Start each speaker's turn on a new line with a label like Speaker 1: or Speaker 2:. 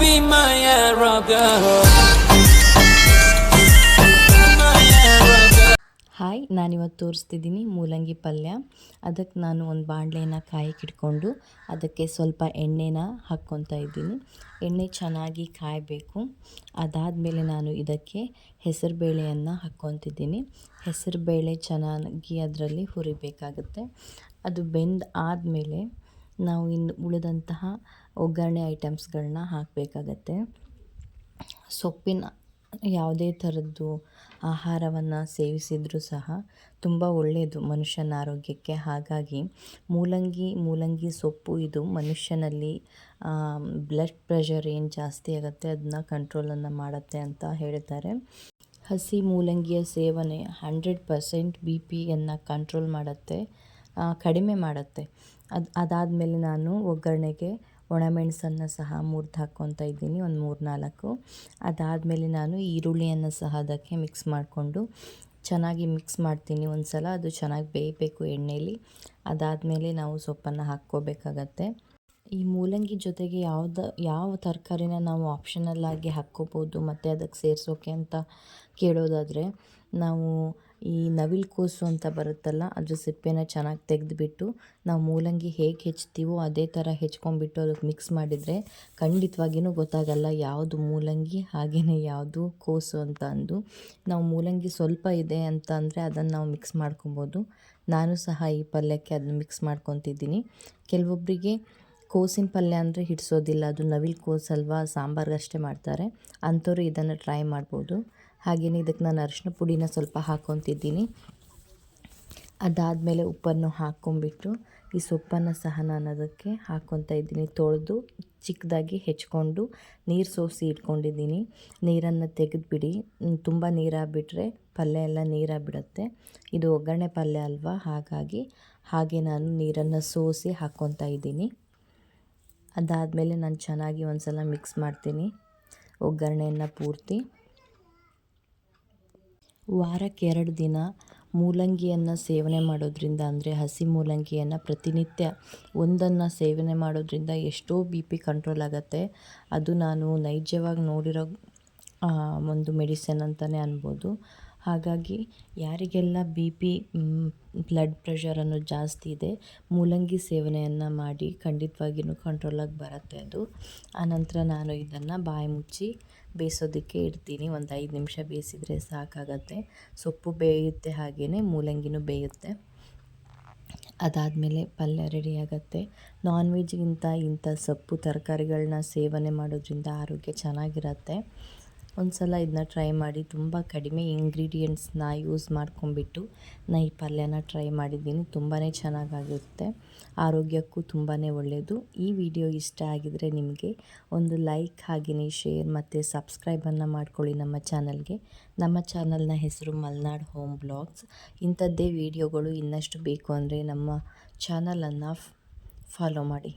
Speaker 1: be my Araga. girl.
Speaker 2: Hi ನಾನಿವತ್ತು ತೋರಿಸ್ತಿದ್ದೀನಿ ಮೂಲಂಗಿ ಪಲ್ಯ ಅದಕ್ಕೆ ನಾನು ಒಂದು ಬಾಣಲೆನ ಕಾಯಿಗೆ ಇಟ್ಕೊಂಡು ಅದಕ್ಕೆ ಸ್ವಲ್ಪ ಎಣ್ಣೆನ ಹಾಕ್ಕೊತಾ ಇದ್ದೀನಿ ಎಣ್ಣೆ ಚೆನ್ನಾಗಿ ಕಾಯಬೇಕು ಅದಾದಮೇಲೆ ನಾನು ಇದಕ್ಕೆ ಹೆಸರುಬೇಳೆಯನ್ನು ಹಾಕ್ಕೊತಿದ್ದೀನಿ ಹೆಸರುಬೇಳೆ ಚೆನ್ನಾಗಿ ಅದರಲ್ಲಿ ಹುರಿಬೇಕಾಗುತ್ತೆ ಅದು ಬೆಂದು ಆದಮೇಲೆ ನಾವು ಇನ್ನು ಉಳಿದಂತಹ ಒಗ್ಗರಣೆ ಐಟಮ್ಸ್ಗಳನ್ನ ಹಾಕಬೇಕಾಗತ್ತೆ. ಸೊಪ್ಪಿನ ಯಾವುದೇ ಥರದ್ದು ಆಹಾರವನ್ನು ಸೇವಿಸಿದರೂ ಸಹ ತುಂಬ ಒಳ್ಳೆಯದು ಮನುಷ್ಯನ ಆರೋಗ್ಯಕ್ಕೆ. ಹಾಗಾಗಿ ಮೂಲಂಗಿ ಮೂಲಂಗಿ ಸೊಪ್ಪು ಇದು ಮನುಷ್ಯನಲ್ಲಿ ಬ್ಲಡ್ ಪ್ರೆಷರ್ ಏನು ಜಾಸ್ತಿ ಆಗುತ್ತೆ ಅದನ್ನ ಕಂಟ್ರೋಲನ್ನು ಮಾಡುತ್ತೆ ಅಂತ ಹೇಳ್ತಾರೆ ಹಸಿ ಮೂಲಂಗಿಯ ಸೇವನೆ ಹಂಡ್ರೆಡ್ ಪರ್ಸೆಂಟ್ ಬಿ ಪಿಯನ್ನು ಕಂಟ್ರೋಲ್ ಮಾಡುತ್ತೆ. ಕಡಿಮೆ ಮಾಡುತ್ತೆ. ಅದು, ಅದಾದಮೇಲೆ ನಾನು ಒಗ್ಗರಣೆಗೆ ಒಣಮೆಣಸನ್ನು ಸಹ ಮುರಿದು ಹಾಕ್ಕೊತಾ ಇದ್ದೀನಿ, ಒಂದು ಮೂರು ನಾಲ್ಕು ಅದಾದಮೇಲೆ ನಾನು ಈರುಳ್ಳಿಯನ್ನು ಸಹ ಅದಕ್ಕೆ ಮಿಕ್ಸ್ ಮಾಡಿಕೊಂಡು ಚೆನ್ನಾಗಿ ಮಿಕ್ಸ್ ಮಾಡ್ತೀನಿ ಒಂದು ಸಲ ಅದು ಚೆನ್ನಾಗಿ ಬೇಯಬೇಕು ಎಣ್ಣೆಯಲ್ಲಿ ಅದಾದಮೇಲೆ ನಾವು ಸೊಪ್ಪನ್ನು ಹಾಕ್ಕೋಬೇಕಾಗತ್ತೆ. ಈ ಮೂಲಂಗಿ ಜೊತೆಗೆ ಯಾವ್ದು, ಯಾವ ತರಕಾರಿನ ನಾವು ಆಪ್ಷನಲ್ ಆಗಿ ಹಾಕ್ಕೋಬೋದು ಮತ್ತು ಅದಕ್ಕೆ ಸೇರಿಸೋಕೆ ಅಂತ ಕೇಳೋದಾದರೆ, ನಾವು ಈ ನವಿಲು ಕೋಸು ಅಂತ ಬರುತ್ತಲ್ಲ ಅದ್ರ ಸಿಪ್ಪೆನ ಚೆನ್ನಾಗಿ ತೆಗೆದುಬಿಟ್ಟು ನಾವು ಮೂಲಂಗಿ ಹೇಗೆ ಹೆಚ್ತೀವೋ ಅದೇ ಥರ ಹೆಚ್ಕೊಂಡ್ಬಿಟ್ಟು ಅದಕ್ಕೆ ಮಿಕ್ಸ್ ಮಾಡಿದರೆ ಖಂಡಿತವಾಗಿಯೂ ಗೊತ್ತಾಗಲ್ಲ ಯಾವುದು ಮೂಲಂಗಿ ಹಾಗೆಯೇ ಯಾವುದು ಕೋಸು ಅಂತ ಅಂದು. ನಾವು ಮೂಲಂಗಿ ಸ್ವಲ್ಪ ಇದೆ ಅಂತ ಅಂದರೆ ಅದನ್ನು ನಾವು ಮಿಕ್ಸ್ ಮಾಡ್ಕೊಬೋದು. ನಾನು ಸಹ ಈ ಪಲ್ಯಕ್ಕೆ ಅದನ್ನು ಮಿಕ್ಸ್ ಮಾಡ್ಕೊತಿದ್ದೀನಿ. ಕೆಲವೊಬ್ಬರಿಗೆ ಕೋಸಿನ ಪಲ್ಯ ಅಂದರೆ ಹಿಡಿಸೋದಿಲ್ಲ, ಅದು ನವಿಲು ಕೋಸಲ್ವಾ, ಸಾಂಬಾರ್ಗಷ್ಟೇ ಮಾಡ್ತಾರೆ, ಅಂಥವ್ರು ಇದನ್ನು ಟ್ರೈ ಮಾಡ್ಬೋದು. ಹಾಗೆಯೇ ಇದಕ್ಕೆ ನಾನು ಅರಿಶಿನ ಪುಡಿನ ಸ್ವಲ್ಪ ಹಾಕೊತಿದ್ದೀನಿ. ಅದಾದಮೇಲೆ ಉಪ್ಪನ್ನು ಹಾಕ್ಕೊಂಬಿಟ್ಟು ಈ ಸೊಪ್ಪನ್ನು ಸಹ ನಾನು ಅದಕ್ಕೆ ಹಾಕ್ಕೊತಾ ಇದ್ದೀನಿ. ತೊಳೆದು ಚಿಕ್ಕದಾಗಿ ಹೆಚ್ಕೊಂಡು ನೀರು ಸೋಸಿ ಇಟ್ಕೊಂಡಿದ್ದೀನಿ. ನೀರನ್ನು ತೆಗೆದುಬಿಡಿ. ತುಂಬ ನೀರಾಗ್ಬಿಟ್ರೆ ಪಲ್ಯ ಎಲ್ಲ ನೀರಾಗ್ಬಿಡುತ್ತೆ. ಇದು ಒಗ್ಗರಣೆ ಪಲ್ಯ ಅಲ್ವಾ? ಹಾಗಾಗಿ ಹಾಗೆ ನಾನು ನೀರನ್ನು ಸೋಸಿ ಹಾಕ್ಕೊತಾ ಇದ್ದೀನಿ. ಅದಾದಮೇಲೆ ನಾನು ಚೆನ್ನಾಗಿ ಒಂದು ಸಲ ಮಿಕ್ಸ್ ಮಾಡ್ತೀನಿ. ಒಗ್ಗರಣೆಯನ್ನು ಪೂರ್ತಿ. ವಾರಕ್ಕೆ ಎರಡು ದಿನ ಮೂಲಂಗಿಯನ್ನು ಸೇವನೆ ಮಾಡೋದ್ರಿಂದ ಅಂದರೆ ಹಸಿ ಮೂಲಂಗಿಯನ್ನು ಪ್ರತಿನಿತ್ಯ ಒಂದನ್ನು ಸೇವನೆ ಮಾಡೋದ್ರಿಂದ ಎಷ್ಟೋ ಬಿ ಪಿ ಕಂಟ್ರೋಲ್ ಆಗುತ್ತೆ. ಅದು ನಾನು ನೈಜವಾಗಿ ನೋಡಿರೋ ಒಂದು ಮೆಡಿಸನ್ ಅಂತಲೇ ಅನ್ಬೋದು. ಹಾಗಾಗಿ ಯಾರಿಗೆಲ್ಲ ಬಿ ಪಿ ಬ್ಲಡ್ ಪ್ರೆಷರ್ ಅನ್ನೋದು ಜಾಸ್ತಿ ಇದೆ, ಮೂಲಂಗಿ ಸೇವನೆಯನ್ನು ಮಾಡಿ ಖಂಡಿತವಾಗಿಯೂ ಕಂಟ್ರೋಲಾಗಿ ಬರುತ್ತೆ ಅದು. ಆನಂತರ ನಾನು ಇದನ್ನು ಬಾಯಿ ಮುಚ್ಚಿ ಬೇಯಿಸೋದಕ್ಕೆ ಇಡ್ತೀನಿ. ಒಂದು ಐದು ನಿಮಿಷ ಬೇಯಿಸಿದರೆ ಸಾಕಾಗತ್ತೆ. ಸೊಪ್ಪು ಬೇಯುತ್ತೆ ಹಾಗೆಯೇ ಮೂಲಂಗಿನೂ ಬೇಯುತ್ತೆ. ಅದಾದಮೇಲೆ ಪಲ್ಯ ರೆಡಿ ಆಗುತ್ತೆ. ನಾನ್ ವೆಜ್ಗಿಂತ ಇಂಥ ಸೊಪ್ಪು ತರಕಾರಿಗಳನ್ನ ಸೇವನೆ ಮಾಡೋದ್ರಿಂದ ಆರೋಗ್ಯ ಚೆನ್ನಾಗಿರತ್ತೆ. ಒಂದು ಸಲ ಇದನ್ನ ಟ್ರೈ ಮಾಡಿ ತುಂಬ ಕಡಿಮೆ ಇಂಗ್ರೀಡಿಯೆಂಟ್ಸ್ನ ಯೂಸ್ ಮಾಡ್ಕೊಂಬಿಟ್ಟು ನಾ ಈ ಪಲ್ಯನ ಟ್ರೈ ಮಾಡಿದ್ದೀನಿ. ತುಂಬಾ ಚೆನ್ನಾಗಾಗಿರುತ್ತೆ ಆರೋಗ್ಯಕ್ಕೂ ತುಂಬಾ ಒಳ್ಳೆಯದು ಈ ವಿಡಿಯೋ ಇಷ್ಟ ಆಗಿದರೆ ನಿಮಗೆ ಒಂದು ಲೈಕ್ ಹಾಗೆಯೇ ಶೇರ್ ಮತ್ತು ಸಬ್ಸ್ಕ್ರೈಬನ್ನು ಮಾಡ್ಕೊಳ್ಳಿ ನಮ್ಮ ಚಾನಲ್ಗೆ ನಮ್ಮ ಚಾನಲ್ನ ಹೆಸರು ಮಲ್ನಾಡ್ ಹೋಮ್ ಬ್ಲಾಗ್ಸ್ ಇಂಥದ್ದೇ ವಿಡಿಯೋಗಳು ಇನ್ನಷ್ಟು ಬೇಕು ಅಂದರೆ ನಮ್ಮ ಚಾನಲನ್ನು ಫಾಲೋ ಮಾಡಿ.